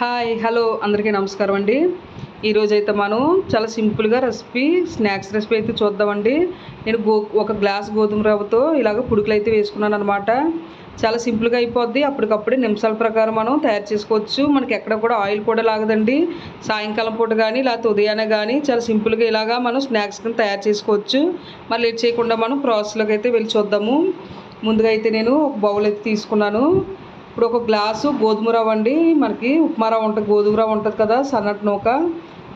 Hi hello అందరికీ నమస్కారం అండి. ఈరోజు అయితే మనం చాలా సింపుల్గా రెసిపీ స్నాక్స్ రెసిపీ అయితే చూద్దామండి. నేను గో ఒక గ్లాస్ గోధుమ రవ్వతో ఇలాగ పుడుకులు అయితే వేసుకున్నాను అనమాట చాలా సింపుల్గా అయిపోద్ది. అప్పటికప్పుడే నిమిషాల ప్రకారం మనం తయారు చేసుకోవచ్చు. మనకి ఎక్కడ కూడా ఆయిల్ కూడా లాగదండి. సాయంకాలం పూట కానీ లేకపోతే ఉదయాన్నే కానీ చాలా సింపుల్గా ఇలాగా మనం స్నాక్స్ కింద తయారు చేసుకోవచ్చు. మరి లేట్ చేయకుండా మనం ప్రాసెస్లోకి అయితే వెళ్ళి చూద్దాము. ముందుగా అయితే నేను ఒక బౌల్ అయితే తీసుకున్నాను. ఇప్పుడు ఒక గ్లాసు గోధుమ రవ్వ అండి. మనకి ఉప్మా రవ్వ ఉంటుంది గోధుమ రవ్వ ఉంటుంది కదా సన్నటి నూక.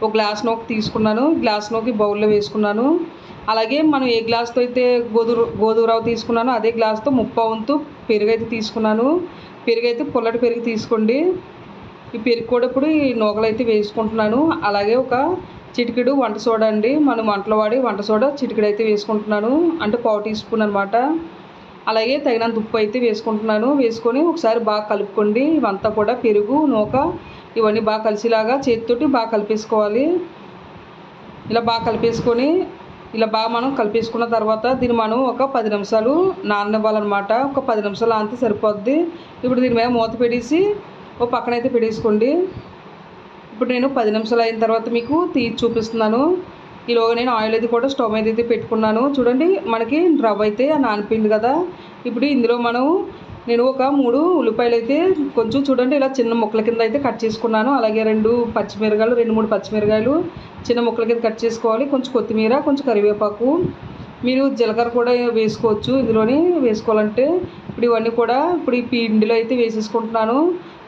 ఒక గ్లాస్ నూక తీసుకున్నాను. గ్లాస్ నూకి బౌల్లో వేసుకున్నాను. అలాగే మనం ఏ గ్లాస్తో అయితే గోధుమ గోధుమ రవ్వ తీసుకున్నానో అదే గ్లాస్తో ముప్పా వంతు పెరుగు అయితే తీసుకున్నాను. పెరుగు అయితే పుల్లటి పెరుగు తీసుకోండి. ఈ పెరుగు కూడా ఇప్పుడు ఈ నూకలు అయితే వేసుకుంటున్నాను. అలాగే ఒక చిటికెడు వంట సోడా అండి. మనం వంటలో వాడి వంట సోడా చిటికెడు అయితే వేసుకుంటున్నాను. అంటే పావు టీ స్పూన్ అనమాట అలాగే తగినంత ఉప్పు అయితే వేసుకుంటున్నాను. వేసుకొని ఒకసారి బాగా కలుపుకోండి. ఇవంతా కూడా పెరుగు నూక ఇవన్నీ బాగా కలిసిలాగా చేతితోటి బాగా కలిపేసుకోవాలి. ఇలా బాగా కలిపేసుకొని ఇలా బాగా మనం కలిపేసుకున్న తర్వాత దీన్ని మనం ఒక పది నిమిషాలు నాననివ్వాలన్నమాట. ఒక పది నిమిషాలు అంతే సరిపోద్ది. ఇప్పుడు దీని మీద మూత పెడేసి ఓ పక్కనైతే పెట్టేసుకోండి. ఇప్పుడు నేను పది నిమిషాలు అయిన తర్వాత మీకు తీసి చూపిస్తున్నాను. ఈలోగా నేను ఆయిల్ అయితే కూడా స్టవ్ మీద అయితే పెట్టుకున్నాను. చూడండి మనకి రవ్వ అయితే నానిపోయింది కదా. ఇప్పుడు ఇందులో మనం నేను ఒక మూడు ఉల్లిపాయలు అయితే కొంచెం చూడండి ఇలా చిన్న ముక్కల కింద అయితే కట్ చేసుకున్నాను. అలాగే రెండు పచ్చిమిరకాయలు రెండు మూడు పచ్చిమిరకాయలు చిన్న ముక్కల కింద కట్ చేసుకోవాలి. కొంచెం కొత్తిమీర కొంచెం కరివేపాకు. మీరు జీలకర్ర కూడా వేసుకోవచ్చు. ఇందులోనే వేసుకోవాలంటే ఇప్పుడు ఇవన్నీ కూడా ఇప్పుడు ఈ పిండిలో అయితే వేసేసుకుంటున్నాను.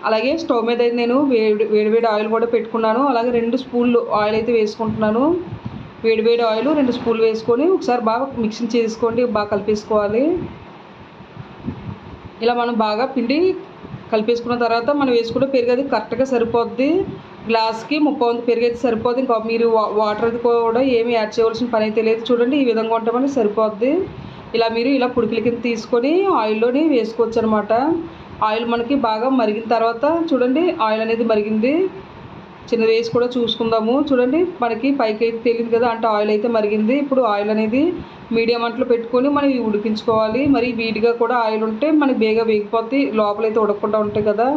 అలాగే స్టవ్ మీద అయితే నేను వేడి వేడివేడి ఆయిల్ కూడా పెట్టుకున్నాను. అలాగే రెండు స్పూన్లు ఆయిల్ అయితే వేసుకుంటున్నాను. వేడివేడి ఆయిల్ రెండు స్పూన్లు వేసుకొని ఒకసారి బాగా మిక్సింగ్ చేసుకోండి బాగా కలిపేసుకోవాలి. ఇలా మనం బాగా పిండి కలిపేసుకున్న తర్వాత మనం వేసుకుంటే పెరుగు అది కరెక్ట్గా సరిపోద్ది. గ్లాస్కి ముప్పై వంద పెరుగు అయితే సరిపోద్ది. ఇంకా మీరు వాటర్ అది కూడా ఏమి యాడ్ చేయవలసిన పని అయితే లేదు. చూడండి ఈ విధంగా ఉంటే మనకి సరిపోద్ది. ఇలా మీరు ఇలా పుడికిల కింద తీసుకొని ఆయిల్లోని వేసుకోవచ్చు అనమాట ఆయిల్ మనకి బాగా మరిగిన తర్వాత చూడండి ఆయిల్ అనేది మరిగింది. చిన్న వేసి కూడా చూసుకుందాము. చూడండి మనకి పైకి అయితే తెలియదు కదా అంటే ఆయిల్ అయితే మరిగింది. ఇప్పుడు ఆయిల్ అనేది మీడియం అంట్లో పెట్టుకొని మనం ఇవి ఉడికించుకోవాలి. మరి వీటిగా కూడా ఆయిల్ ఉంటే మనకి బేగా వేగిపోతే లోపలైతే ఉడకకుండా ఉంటాయి కదా.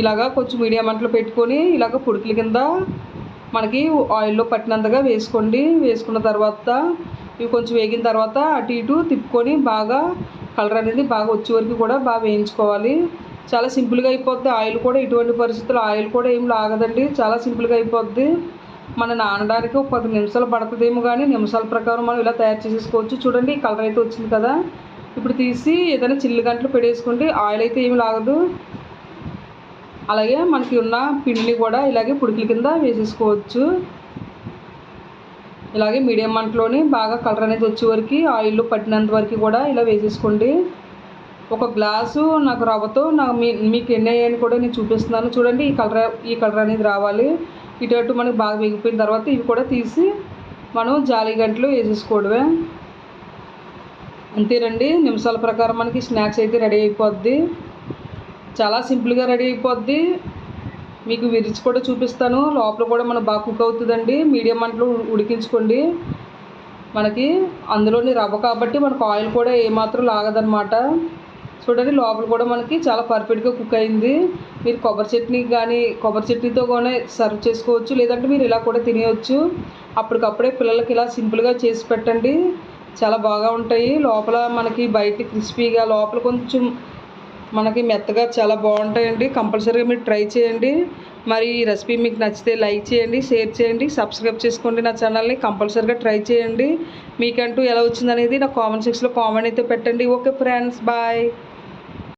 ఇలాగా కొంచెం మీడియం అంట్లో పెట్టుకొని ఇలాగ పుడికిల కింద మనకి ఆయిల్లో పట్టినంతగా వేసుకోండి. వేసుకున్న తర్వాత ఇవి కొంచెం వేగిన తర్వాత అటు ఇటు తిప్పుకొని బాగా కలర్ అనేది బాగా వచ్చే వరకు కూడా బాగా వేయించుకోవాలి. చాలా సింపుల్గా అయిపోద్ది. ఆయిల్ కూడా ఇటువంటి పరిస్థితుల్లో ఆయిల్ కూడా ఏం లాగదండి. చాలా సింపుల్గా అయిపోద్ది. మన నానడానికి ఒక పది నిమిషాలు పడుతుందేమో కానీ నిమిషాల ప్రకారం మనం ఇలా తయారు చేసేసుకోవచ్చు. చూడండి కలర్ అయితే వచ్చింది కదా. ఇప్పుడు తీసి ఏదైనా చిల్లి గంటలు పెట్టేసుకోండి ఆయిల్ అయితే ఏమి లాగదు. అలాగే మనకి ఉన్న పిండిని కూడా ఇలాగే పుడికిల కింద వేసేసుకోవచ్చు. ఇలాగే మీడియం మంటలోని బాగా కలర్ అనేది వచ్చే వరకు ఆయిల్లో పట్టినంత వరకు కూడా ఇలా వేసేసుకోండి. ఒక గ్లాసు నాకు రవ్వతో నాకు మీ మీకు ఎన్ని అయ్యాయని కూడా నేను చూపిస్తున్నాను. చూడండి ఈ కలర్ ఈ కలర్ అనేది రావాలి. ఇటు అటు మనకి బాగా వేగిపోయిన తర్వాత ఇవి కూడా తీసి మనం జాలి గంటలు వేసేసుకోవడమే. అంతేనండి. నిమిషాల ప్రకారం మనకి స్నాక్స్ అయితే రెడీ అయిపోద్ది. చాలా సింపుల్గా రెడీ అయిపోద్ది. మీకు విరిచి కూడా చూపిస్తాను. లోపల కూడా మనకు బాగా కుక్ అవుతుందండి. మీడియం మంటలో ఉడికించుకోండి. మనకి అందులోని రవ్వ కాబట్టి మనకు ఆయిల్ కూడా ఏమాత్రం లాగదనమాట చూడండి లోపల కూడా మనకి చాలా పర్ఫెక్ట్గా కుక్ అయింది. మీరు కొబ్బరి చట్నీ కానీ కొబ్బరి చట్నీతో కూడా సర్వ్ చేసుకోవచ్చు. లేదంటే మీరు ఇలా కూడా తినేయచ్చు. అప్పటికప్పుడే పిల్లలకి ఇలా సింపుల్గా చేసి పెట్టండి. చాలా బాగా ఉంటాయి. లోపల మనకి బయట క్రిస్పీగా లోపల కొంచెం మనకి మెత్తగా చాలా బాగుంటాయండి. కంపల్సరీగా మీరు ట్రై చేయండి. మరి ఈ రెసిపీ మీకు నచ్చితే లైక్ చేయండి షేర్ చేయండి సబ్స్క్రైబ్ చేసుకోండి నా ఛానల్ని కంపల్సరీగా ట్రై చేయండి. మీకంటూ ఎలా వచ్చిందనేది నా కామెంట్ సెక్షన్లో కామెంట్ అయితే పెట్టండి. Okay friends bye.